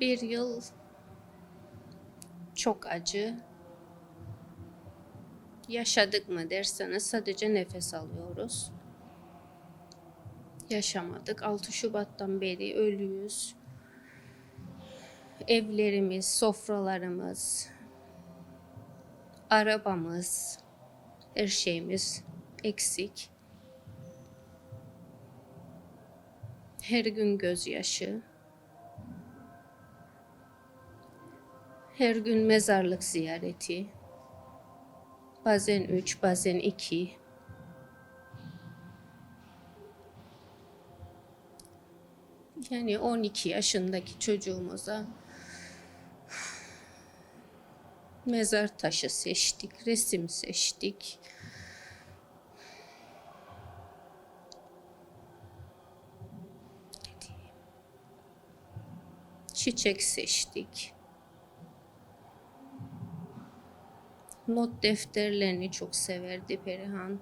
Bir yıl çok acı. Yaşadık mı derseniz sadece nefes alıyoruz. Yaşamadık. 6 Şubat'tan beri ölüyüz. Evlerimiz, sofralarımız, arabamız, her şeyimiz eksik. Her gün gözyaşı. Her gün mezarlık ziyareti. Bazen üç, bazen iki. Yani 12 yaşındaki çocuğumuza mezar taşı seçtik, resim seçtik. Çiçek seçtik. Not defterlerini çok severdi Perihan.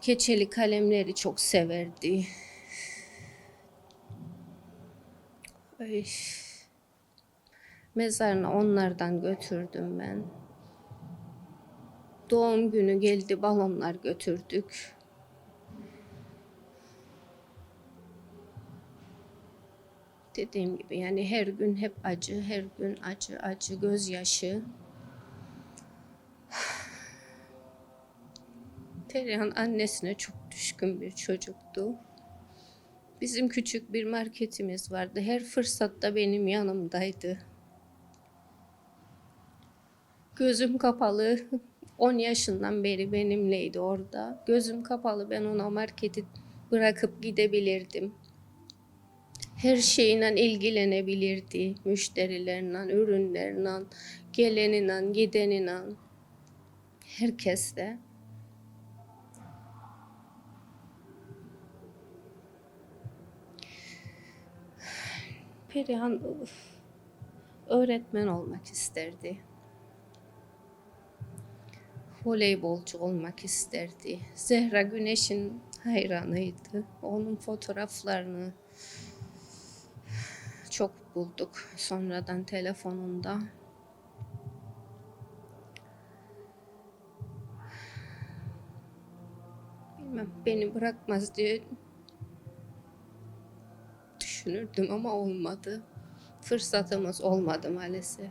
Keçeli kalemleri çok severdi. Ay. Mezarına onlardan götürdüm ben. Doğum günü geldi balonlar götürdük. Dediğim gibi yani her gün hep acı, her gün acı, acı, gözyaşı. Perihan annesine çok düşkün bir çocuktu. Bizim küçük bir marketimiz vardı. Her fırsatta benim yanımdaydı. Gözüm kapalı 10 yaşından beri benimleydi orada. Gözüm kapalı ben ona marketi bırakıp gidebilirdim. Her şeyle ilgilenebilirdi. Müşterilerle, ürünlerle, geleniyle, gideniyle. Herkesle. Perihan öğretmen olmak isterdi. Voleybolcu olmak isterdi. Zehra Güneş'in hayranıydı. Onun fotoğraflarını çok bulduk sonradan telefonunda. Bilmem beni bırakmaz diye düşünürdüm ama olmadı. Fırsatımız olmadı maalesef.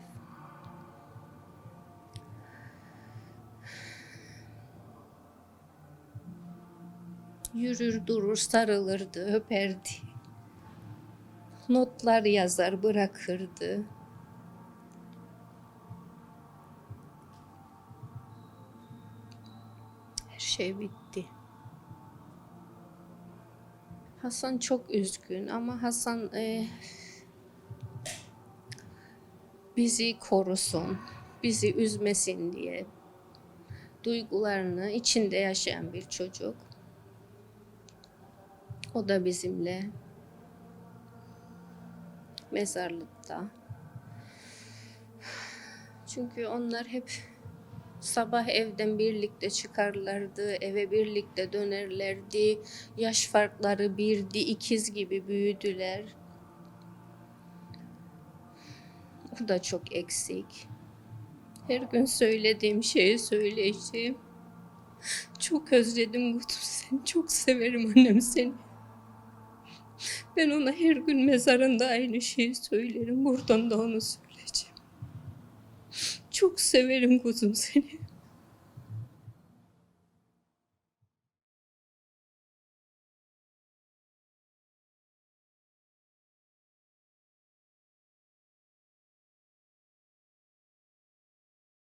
Yürür durur sarılırdı, öperdi. Notlar yazar bırakırdı. Her şey bitti. Hasan çok üzgün ama Hasan e, bizi korusun, bizi üzmesin diye duygularını içinde yaşayan bir çocuk. O da bizimle mezarlıkta. Çünkü onlar hep sabah evden birlikte çıkarlardı, eve birlikte dönerlerdi. Yaş farkları birdi, ikiz gibi büyüdüler. O da çok eksik. Her gün söylediğim şeyi söyleyeceğim. Çok özledim Gutum seni. Çok severim annem seni. Ben ona her gün mezarında aynı şeyi söylerim. Buradan da onu söyleyeceğim. Çok severim kuzum seni.